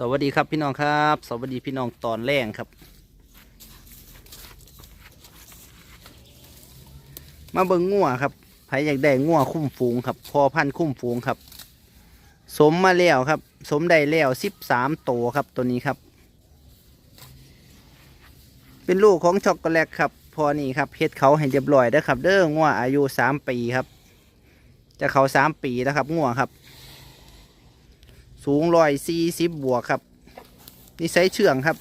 สวัสดีครับพี่น้องครับ สวัสดีพี่น้องตอนแรกครับ มาเบิ่งงัวครับใครอยากได้งัวคุ้มฝูงครับ พอพันคุ้มฝูงครับ สมมาแล้วครับ สมได้แล้วสิบสามตัวครับตัวนี้ครับ เป็นลูกของช็อกโกแลตครับ พอนี่ครับเฮ็ดเขาให้เรียบร้อยแล้วครับ เด้องัวอายุสามปีครับ จะเขาสามปีแล้วครับงัวครับ สูงร้อยสี่สิบบวกครับนิสัยเชื่องครับ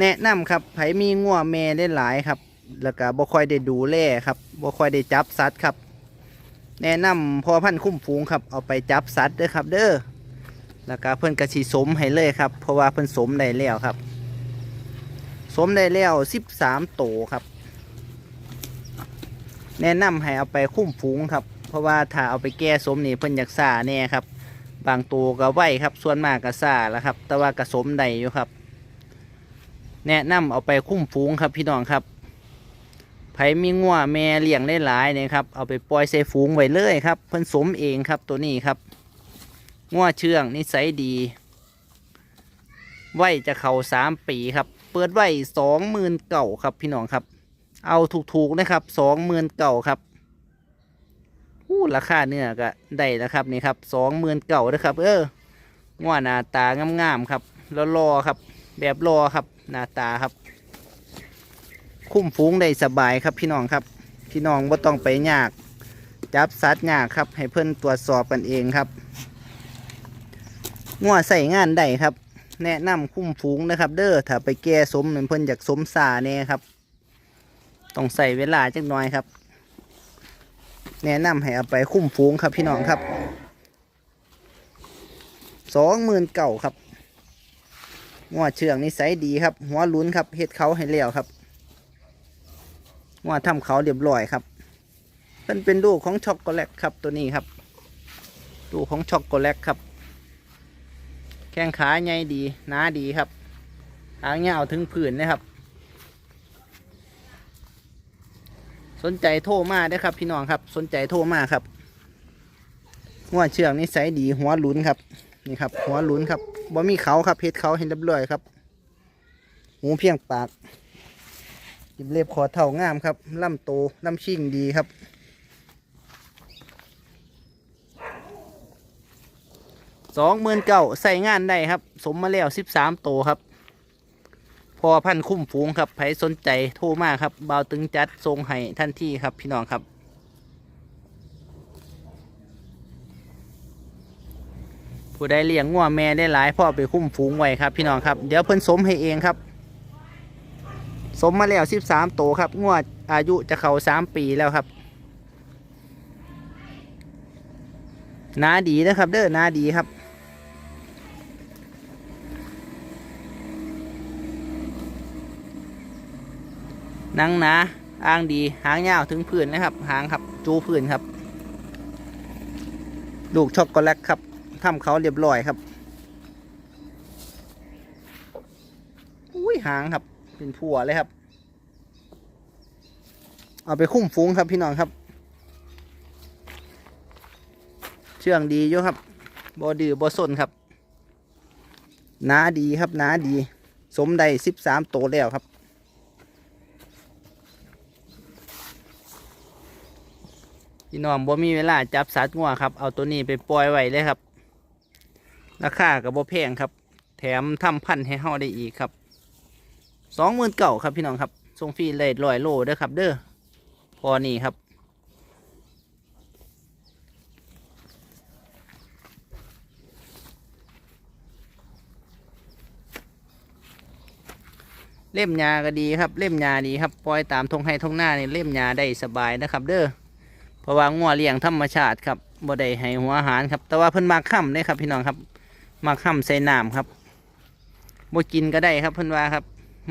แนะนำครับไผมีงัวแม่ได้หลายครับ แล้วก็บ่ค่อยได้ดูแลครับบ่ค่อยได้จับสัตว์ครับ แนะนำพอพันธุ์คุ้มฟูงครับเอาไปจับสัตว์เด้อครับ เด้อแล้วก็เพิ่นกระสีสมให้เลยครับ เพราะว่าเพิ่นสมได้แล้วครับ สมได้แล้วสิบสามโตวครับ แนะนำให้เอาไปคุ้มฟูงครับ เพราะว่าถ้าเอาไปแก้สมนี่เพิ่นอยากซ่าแน่ครับ บางตัวก็ไหวครับ ส่วนมากก็ซ่าแล้วครับ แต่ว่ากระสมใดอยู่ครับ แนะนำเอาไปคุ้มฟูงครับพี่น้องครับไผมีงัวแม่เลี้ยงได้หลายเนี่ยครับเอาไปปล่อยใส่ฝูงไว้เลยครับเพิ่นสมเองครับตัวนี้ครับงัวเชื่องนิสัยดีไหวจะเข่าสามปีครับ เปิดไหวสองหมื่นเก่าครับพี่น้องครับ เอาถูกๆนะครับสองหมื่นเก่าครับ อู้ราคาเนื้อก็ได้นะครับนี่ครับสองหมื่นเก่านะครับ เออง้อหน้าตางามๆครับแล้วรอครับ แบบรอครับหน้าตาครับ คุ้มฟูงได้สบายครับพี่น้องครับ พี่น้องว่าต้องไปยาก จับสัตว์ยากครับ ให้เพื่อนตรวจสอบกันเองครับง้อใส่งานได้ครับ แนะนำคุ้มฟูงนะครับ เด้อถ้าไปแก้สมเหมือนเพื่อนอยากสมสาเนี่ยครับ ต้องใส่เวลาจักหน่อยครับ แนะนำให้เอาไปคุ้มฟูงครับพี่น้องครับสองหมื่นเก่าครับงัวเชื่องนิสัยดีครับ หัวลุ้นครับเฮ็ดเขาให้เลี้ยวครับงัวทำเขาเรียบร้อยครับเป็นเป็นลูกของช็อกโกแลตครับตัวนี้ครับลูกของช็อกโกแลตครับ แข้งขาใหญ่ดีหนาดีครับหางยาถึงผืนนะครับ สนใจโทรมาได้ครับ พี่น้องครับ สนใจโทรมาครับหัวเชืองนิสัยดีหัวหลุนครับ นี่ครับ หัวหลุนครับบ่มีเขาครับเพชรเขาเห็นเรียบร้อยครับหูเพียงปากจิบเล็บคอเท่างามครับลำโตลำชิ่งดีครับสองหมื่นเก้าใส่งานได้ครับ สมมาแล้วสิบสามโตครับ พอพันคุ้มฟูงครับใครสนใจโทรมาครับเบาตึงจัดทรงให้ท่านที่ครับพี่น้องครับ ผู้ใดเลี้ยงงัวแม่ได้หลายพ่อไปคุ้มฟูงไว้ครับพี่น้องครับเดี๋ยวเพิ่นสมให้เองครับ สมมาแล้วสิบสามโตครับงวดอายุจะเข้าสามปีแล้วครับนาดีนะครับ เด้อนาดีครับ นังหนาอ้างดีหางยาวถึงพื้นนะครับ หางครับ จูพื้นครับ ลูกช็อกโกแลตครับทำเขาเรียบร้อยครับอุ้ยหางครับ เป็นผัวเลยครับ เอาไปคุ้มฟุ้งครับพี่น้องครับ เชื่องดีอยู่ครับบอดือบอสนครับหนาดีครับหนาดี สมได้สิบสามโตแล้วครับ พี่น้องบ่มีเวลาจับสัตว์งัวครับ เอาตัวนี้ไปปล่อยไว้เลยครับ ราคากับบ่แพงครับ แถมทำพันธุ์ให้เฮาได้อีกครับสองหมื่นเก่าครับพี่น้องครับส่งฟรีเลยร้อยโลเด้อครับ เด้อพอนี่ครับ เล่มยาก็ดีครับ เล่มยาดีครับปล่อยตามทงให้ทงหน้านี่เล่มยาได้สบายนะครับ เด้อ ราะว่างัวเลี้ยงธรรมชาติครับบ่ได้ให้หัวอาหารครับ แต่ว่าเพิ่นมักค่ำเลยครับ พี่น้องครับมักค่ำใส่น้ำครับบ่กินก็ได้ครับเพิ่นว่าครับ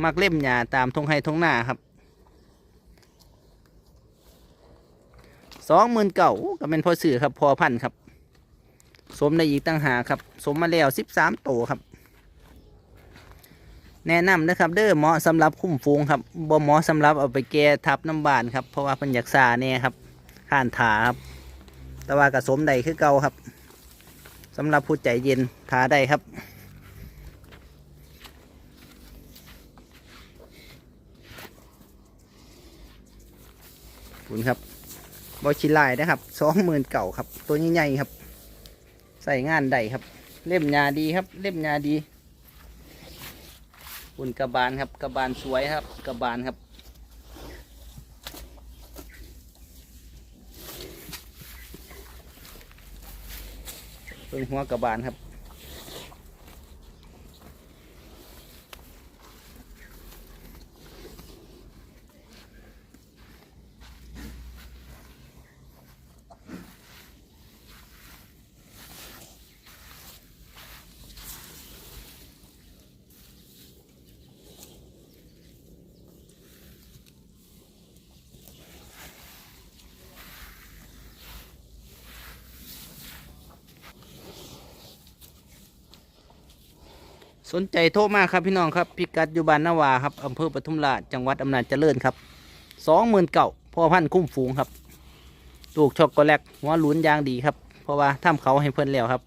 มักเล่มหญ้าตามทงไห้ทงหน้าครับสองหมื่นเก่าก็เป็นพอสื่อครับพอพันธุ์ครับ สมได้อีกตั้งหาครับ สมมาแล้วสิบสามโตครับ แนะนำนะครับ เด้อเหมาะสำหรับคุ้มฟูงครับบ่เหมาะสำหรับเอาไปแก่ทับน้ำบานครับเพราะว่าเพิ่นอยากซาแน่ครับ ข้านถาครับ แต่ว่ากระสมใดคือเก่าครับสำหรับผู้ใจเย็นถาได้ครับคุณครับบอชิลายนะครับสองหมื่นเก่าครับ ตัวใหญ่ๆครับ ใส่งานใดครับ เล่มยาดีครับ เล่มยาดีคุณกระบาลครับกระบาลสวยครับกระบาลครับ เป็นหัวกระบาลครับ สนใจโทรมาครับพี่น้องครับพิกัดอยู่บ้านนาวาครับอำเภอปทุมราชจังหวัดอำนาจเจริญครับสองหมื่นเก่าพ่อพันธุ์คุ้มฝูงครับลูกช็อกโกแลตหัวหลุนยางดีครับ เพราะว่าทำเขาให้เพิ่นแล้วครับ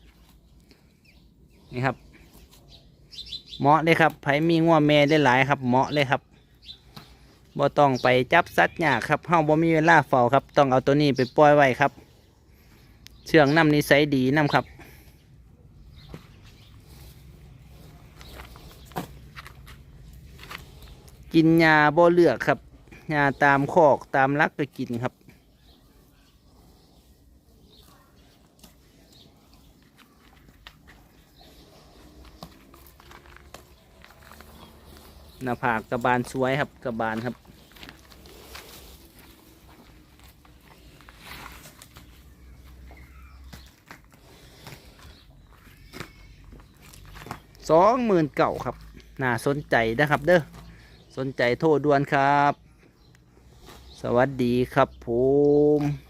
นี่ครับ เหมาะเลยครับไผมีงัวแม่ได้หลายครับ เหมาะเลยครับบ่ต้องไปจับสัตว์ยากครับเฮาบ่มีเวลาเฝ้าครับ ต้องเอาตัวนี้ไปปล่อยไว้ครับ เชื่องน้ำนิสัยดีน้ำครับ กินยาบ่เลือกครับยาตามคอกตามรักก็กินครับ หน้าผากกระบาลสวยครับกระบาลครับสองหมื่นเก่าครับ น่าสนใจนะครับเด้อ สนใจโทรด่วนครับ สวัสดีครับผม